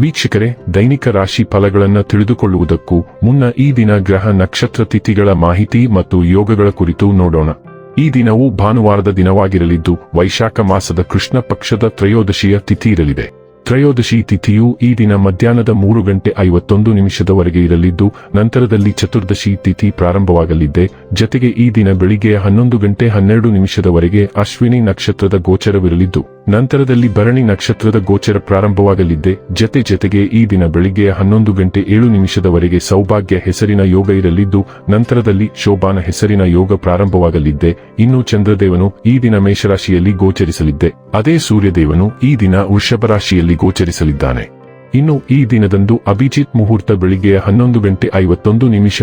ವೀಕ್ಷಕರೇ, ದೈನಿಕ ರಾಶಿ ಫಲಗಳನ್ನು ತಿಳಿದುಕೊಳ್ಳುವುದಕ್ಕೂ ಮುನ್ನ ಈ ದಿನ ಗ್ರಹ ನಕ್ಷತ್ರ ತಿಥಿಗಳ ಮಾಹಿತಿ ಮತ್ತು ಯೋಗಗಳ ಕುರಿತು ನೋಡೋಣ. ಈ ದಿನವು ಭಾನುವಾರದ ದಿನವಾಗಿರಲಿದ್ದು, ವೈಶಾಖ ಮಾಸದ ಕೃಷ್ಣ ಪಕ್ಷದ ತ್ರಯೋದಶಿಯ ತಿಥಿ ಇರಲಿದೆ. ತ್ರಯೋದಶಿ ತಿಥಿಯು ಈ ದಿನ ಮಧ್ಯಾಹ್ನದ ಮೂರು ಗಂಟೆ ಐವತ್ತೊಂದು ನಿಮಿಷದವರೆಗೆ ಇರಲಿದ್ದು, ನಂತರದಲ್ಲಿ ಚತುರ್ದಶಿ ತಿಥಿ ಪ್ರಾರಂಭವಾಗಲಿದ್ದೆ. ಜತೆಗೆ ಈ ದಿನ ಬೆಳಿಗ್ಗೆ ಹನ್ನೊಂದು ಗಂಟೆ ಹನ್ನೆರಡು ನಿಮಿಷದವರೆಗೆ ಅಶ್ವಿನಿ ನಕ್ಷತ್ರದ ಗೋಚರವಿರಲಿದ್ದು. ನಂತರದಲ್ಲಿ ಭರಣಿ ನಕ್ಷತ್ರದ ಗೋಚರ ಪ್ರಾರಂಭವಾಗಲಿದ್ದೆ. ಜತೆ ಜತೆಗೆ ಈ ದಿನ ಬೆಳಿಗ್ಗೆ ಹನ್ನೊಂದು ಗಂಟೆ ಏಳು ನಿಮಿಷದವರೆಗೆ ಸೌಭಾಗ್ಯ ಹೆಸರಿನ ಯೋಗ ಇರಲಿದ್ದು, ನಂತರದಲ್ಲಿ ಶೋಭಾನ ಹೆಸರಿನ ಯೋಗ ಪ್ರಾರಂಭವಾಗಲಿದ್ದೆ. ಇನ್ನು ಚಂದ್ರದೇವನು ಈ ದಿನ ಮೇಷರಾಶಿಯಲ್ಲಿ ಗೋಚರಿಸಲಿದ್ದೆ. ಅದೇ ಸೂರ್ಯದೇವನು ಈ ದಿನ ವೃಷಭ ರಾಶಿಯಲ್ಲಿ ಗೋಚರಿಸಲಿದ್ದಾನೆ. ಇನ್ನು ಈ ದಿನದಂದು ಅಭಿಜಿತ್ ಮುಹೂರ್ತ ಬೆಳಿಗ್ಗೆ ಹನ್ನೊಂದು ಗಂಟೆ ಐವತ್ತೊಂದು ನಿಮಿಷ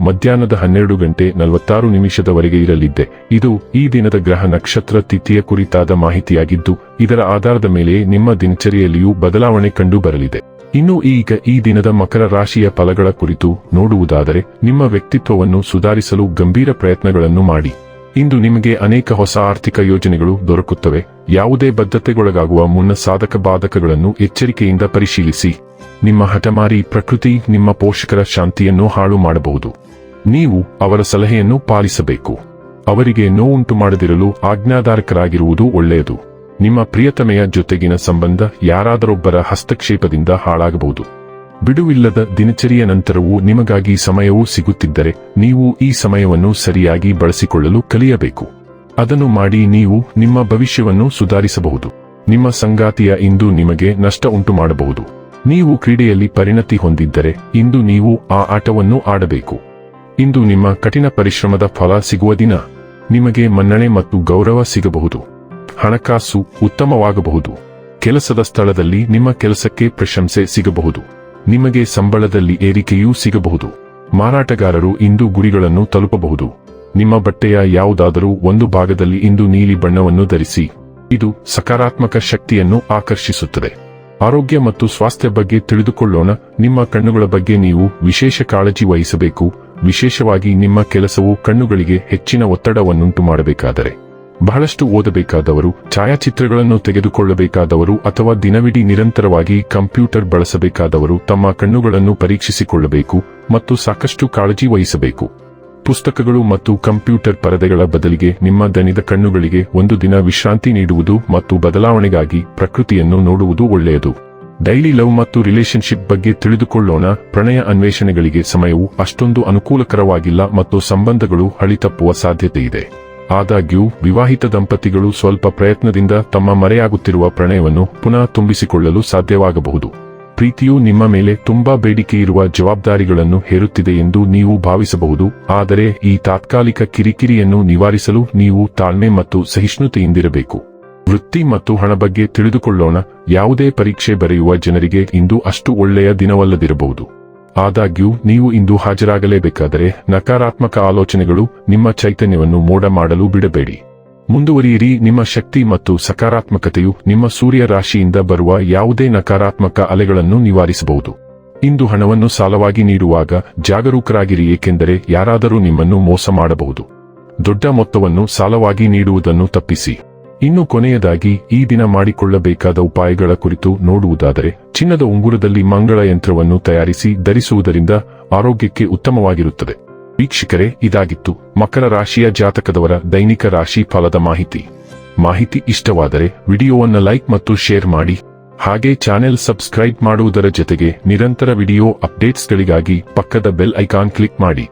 ಮಧ್ಯಾಹ್ನದ ಹನ್ನೆರಡು ಗಂಟೆ ನಲವತ್ತಾರು ನಿಮಿಷದವರೆಗೆ ಇರಲಿದ್ದೆ. ಇದು ಈ ದಿನದ ಗ್ರಹ ನಕ್ಷತ್ರ ತಿಥಿಯ ಕುರಿತಾದ ಮಾಹಿತಿಯಾಗಿದ್ದು, ಇದರ ಆಧಾರದ ಮೇಲೆ ನಿಮ್ಮ ದಿನಚರಿಯಲ್ಲಿಯೂ ಬದಲಾವಣೆ ಕಂಡು ಬರಲಿದೆ. ಇನ್ನು ಈಗ ಈ ದಿನದ ಮಕರ ರಾಶಿಯ ಫಲಗಳ ಕುರಿತು ನೋಡುವುದಾದರೆ, ನಿಮ್ಮ ವ್ಯಕ್ತಿತ್ವವನ್ನು ಸುಧಾರಿಸಲು ಗಂಭೀರ ಪ್ರಯತ್ನಗಳನ್ನು ಮಾಡಿ. ಇಂದು ನಿಮಗೆ ಅನೇಕ ಹೊಸ ಆರ್ಥಿಕ ಯೋಜನೆಗಳು ದೊರಕುತ್ತವೆ. ಯಾವುದೇ ಬದ್ಧತೆಗೊಳಗಾಗುವ ಮುನ್ನ ಸಾಧಕ ಬಾಧಕಗಳನ್ನು ಎಚ್ಚರಿಕೆಯಿಂದ ಪರಿಶೀಲಿಸಿ. ನಿಮ್ಮ ಹಠಮಾರಿ ಪ್ರಕೃತಿ, ನಿಮ್ಮ ಪೋಷಕರ ಶಾಂತಿಯನ್ನು ಹಾಳು ಮಾಡಬಹುದು. ನೀವು ಅವರ ಸಲಹೆಯನ್ನು ಪಾಲಿಸಬೇಕು. ಅವರಿಗೆ ನೋವುಂಟು ಮಾಡದಿರಲು ಆಜ್ಞಾಧಾರಕರಾಗಿರುವುದು ಒಳ್ಳೆಯದು. ನಿಮ್ಮ ಪ್ರಿಯತಮೆಯ ಜೊತೆಗಿನ ಸಂಬಂಧ ಯಾರಾದರೊಬ್ಬರ ಹಸ್ತಕ್ಷೇಪದಿಂದ ಹಾಳಾಗಬಹುದು. ಬಿಡುವಿಲ್ಲದ ದಿನಚರಿಯ ನಂತರವೂ ನಿಮಗಾಗಿ ಸಮಯವೂ ಸಿಗುತ್ತಿದ್ದರೆ ನೀವು ಈ ಸಮಯವನ್ನು ಸರಿಯಾಗಿ ಬಳಸಿಕೊಳ್ಳಲು ಕಲಿಯಬೇಕು. ಅದನ್ನು ಮಾಡಿ ನೀವು ನಿಮ್ಮ ಭವಿಷ್ಯವನ್ನು ಸುಧಾರಿಸಬಹುದು. ನಿಮ್ಮ ಸಂಗಾತಿಯ ಇಂದು ನಿಮಗೆ ನಷ್ಟ ಉಂಟು ಮಾಡಬಹುದು ನೀವು ಕ್ರೀಡೆಯಲ್ಲಿ ಪರಿಣತಿ ಹೊಂದಿದ್ದರೆ ಇಂದು ನೀವು ಆ ಆಟವನ್ನು ಆಡಬೇಕು. ಇಂದು ನಿಮ್ಮ ಕಠಿಣ ಪರಿಶ್ರಮದ ಫಲ ಸಿಗುವ ದಿನ. ನಿಮಗೆ ಮನ್ನಣೆ ಮತ್ತು ಗೌರವ ಸಿಗಬಹುದು. ಹಣಕಾಸು ಉತ್ತಮವಾಗಬಹುದು. ಕೆಲಸದ ಸ್ಥಳದಲ್ಲಿ ನಿಮ್ಮ ಕೆಲಸಕ್ಕೆ ಪ್ರಶಂಸೆ ಸಿಗಬಹುದು. ನಿಮಗೆ ಸಂಬಳದಲ್ಲಿ ಏರಿಕೆಯೂ ಸಿಗಬಹುದು. ಮಾರಾಟಗಾರರು ಇಂದು ಗುರಿಗಳನ್ನು ತಲುಪಬಹುದು. ನಿಮ್ಮ ಬಟ್ಟೆಯ ಯಾವುದಾದರೂ ಒಂದು ಭಾಗದಲ್ಲಿ ಇಂದು ನೀಲಿ ಬಣ್ಣವನ್ನು ಧರಿಸಿ, ಇದು ಸಕಾರಾತ್ಮಕ ಶಕ್ತಿಯನ್ನು ಆಕರ್ಷಿಸುತ್ತದೆ. ಆರೋಗ್ಯ ಮತ್ತು ಸ್ವಾಸ್ಥ್ಯ ಬಗ್ಗೆ ತಿಳಿದುಕೊಳ್ಳೋಣ. ನಿಮ್ಮ ಕಣ್ಣುಗಳ ಬಗ್ಗೆ ನೀವು ವಿಶೇಷ ಕಾಳಜಿ ವಹಿಸಬೇಕು. ವಿಶೇಷವಾಗಿ ನಿಮ್ಮ ಕೆಲಸವು ಕಣ್ಣುಗಳಿಗೆ ಹೆಚ್ಚಿನ ಒತ್ತಡವನ್ನುಂಟು ಮಾಡಬೇಕಾದರೆ ಬಹಳಷ್ಟು ಓದಬೇಕಾದವರು, ಛಾಯಾಚಿತ್ರಗಳನ್ನು ತೆಗೆದುಕೊಳ್ಳಬೇಕಾದವರು ಅಥವಾ ದಿನವಿಡೀ ನಿರಂತರವಾಗಿ ಕಂಪ್ಯೂಟರ್ ಬಳಸಬೇಕಾದವರು ತಮ್ಮ ಕಣ್ಣುಗಳನ್ನು ಪರೀಕ್ಷಿಸಿಕೊಳ್ಳಬೇಕು ಮತ್ತು ಸಾಕಷ್ಟು ಕಾಳಜಿ ವಹಿಸಬೇಕು. ಪುಸ್ತಕಗಳು ಮತ್ತು ಕಂಪ್ಯೂಟರ್ ಪರದೆಗಳ ಬದಲಿಗೆ ನಿಮ್ಮ ದಣಿದ ಕಣ್ಣುಗಳಿಗೆ ಒಂದು ದಿನ ವಿಶ್ರಾಂತಿ ನೀಡುವುದು ಮತ್ತು ಬದಲಾವಣೆಗಾಗಿ ಪ್ರಕೃತಿಯನ್ನು ನೋಡುವುದು ಒಳ್ಳೆಯದು. ಡೈಲಿ ಲವ್ ಮತ್ತು ರಿಲೇಶನ್ಶಿಪ್ ಬಗ್ಗೆ ತಿಳಿದುಕೊಳ್ಳೋಣ, ಪ್ರಣಯ ಅನ್ವೇಷಣೆಗಳಿಗೆ ಸಮಯವು ಅಷ್ಟೊಂದು ಅನುಕೂಲಕರವಾಗಿಲ್ಲ ಮತ್ತು ಸಂಬಂಧಗಳು ಹಳಿತಪ್ಪುವ ಸಾಧ್ಯತೆ ಇದೆ ಆದಾಗ್ಯೂ, ವಿವಾಹಿತ ದಂಪತಿಗಳು ಸ್ವಲ್ಪ ಪ್ರಯತ್ನದಿಂದ ತಮ್ಮ ಮರೆಯಾಗುತ್ತಿರುವ ಪ್ರಣಯವನ್ನು ಪುನಃ ತುಂಬಿಸಿಕೊಳ್ಳಲು ಸಾಧ್ಯವಾಗಬಹುದು. ಪ್ರೀತಿಯು ನಿಮ್ಮ ಮೇಲೆ ತುಂಬಾ ಬೇಡಿಕೆ ಇರುವ ಜವಾಬ್ದಾರಿಗಳನ್ನು ಹೇರುತ್ತಿದೆ ಎಂದು ನೀವು ಭಾವಿಸಬಹುದು, ಆದರೆ ಈ ತಾತ್ಕಾಲಿಕ ಕಿರಿಕಿರಿಯನ್ನು ನಿವಾರಿಸಲು ನೀವು ತಾಳ್ಮೆ ಮತ್ತು ಸಹಿಷ್ಣುತೆಯಿಂದಿರಬೇಕು. ವೃತ್ತಿ ಮತ್ತು ಹಣ ಬಗ್ಗೆ ತಿಳಿದುಕೊಳ್ಳೋಣ, ಯಾವುದೇ ಪರೀಕ್ಷೆ ಬರೆಯುವ ಜನರಿಗೆ ಇಂದು ಅಷ್ಟು ಒಳ್ಳೆಯ ದಿನವಲ್ಲದಿರಬಹುದು. ಆದಾಗ್ಯೂ, ನೀವು ಇಂದು ಹಾಜರಾಗಲೇಬೇಕಾದರೆ ನಕಾರಾತ್ಮಕ ಆಲೋಚನೆಗಳು ನಿಮ್ಮ ಚೈತನ್ಯವನ್ನು ಮೋಡ ಮಾಡಲು ಬಿಡಬೇಡಿ. ಮುಂದುವರಿಯಿರಿ, ನಿಮ್ಮ ಶಕ್ತಿ ಮತ್ತು ಸಕಾರಾತ್ಮಕತೆಯು ನಿಮ್ಮ ಸೂರ್ಯ ರಾಶಿಯಿಂದ ಬರುವ ಯಾವುದೇ ನಕಾರಾತ್ಮಕ ಅಲೆಗಳನ್ನು ನಿವಾರಿಸಬಹುದು. ಇಂದು ಹಣವನ್ನು ಸಾಲವಾಗಿ ನೀಡುವಾಗ ಜಾಗರೂಕರಾಗಿರಿ, ಏಕೆಂದರೆ ಯಾರಾದರೂ ನಿಮ್ಮನ್ನು ಮೋಸ ಮಾಡಬಹುದು. ದೊಡ್ಡ ಮೊತ್ತವನ್ನು ಸಾಲವಾಗಿ ನೀಡುವುದನ್ನು ತಪ್ಪಿಸಿ. ಇನ್ನು ಕೊನೆಯದಾಗಿ ಈ ದಿನ ಮಾಡಿಕೊಳ್ಳಬೇಕಾದ ಉಪಾಯಗಳ ಕುರಿತು ನೋಡುವುದಾದರೆ, ಚಿನ್ನದ ಉಂಗುರದಲ್ಲಿ ಮಂಗಳ ಯಂತ್ರವನ್ನು ತಯಾರಿಸಿ ಧರಿಸುವುದರಿಂದ ಆರೋಗ್ಯಕ್ಕೆ ಉತ್ತಮವಾಗಿರುತ್ತದೆ. ವೀಕ್ಷಕರೇ, ಇದಾಗಿತ್ತು ಮಕರ ರಾಶಿಯ ಜಾತಕದವರ ದೈನಿಕ ರಾಶಿ ಫಲದ ಮಾಹಿತಿ. ಮಾಹಿತಿ ಇಷ್ಟವಾದರೆ ವಿಡಿಯೋವನ್ನು ಲೈಕ್ ಮತ್ತು ಶೇರ್ ಮಾಡಿ. ಹಾಗೆ ಚಾನೆಲ್ ಸಬ್ಸ್ಕ್ರೈಬ್ ಮಾಡುವುದರ ಜೊತೆಗೆ ನಿರಂತರ ವಿಡಿಯೋ ಅಪ್ಡೇಟ್ಸ್ಗಳಿಗಾಗಿ ಪಕ್ಕದ ಬೆಲ್ ಐಕಾನ್ ಕ್ಲಿಕ್ ಮಾಡಿ.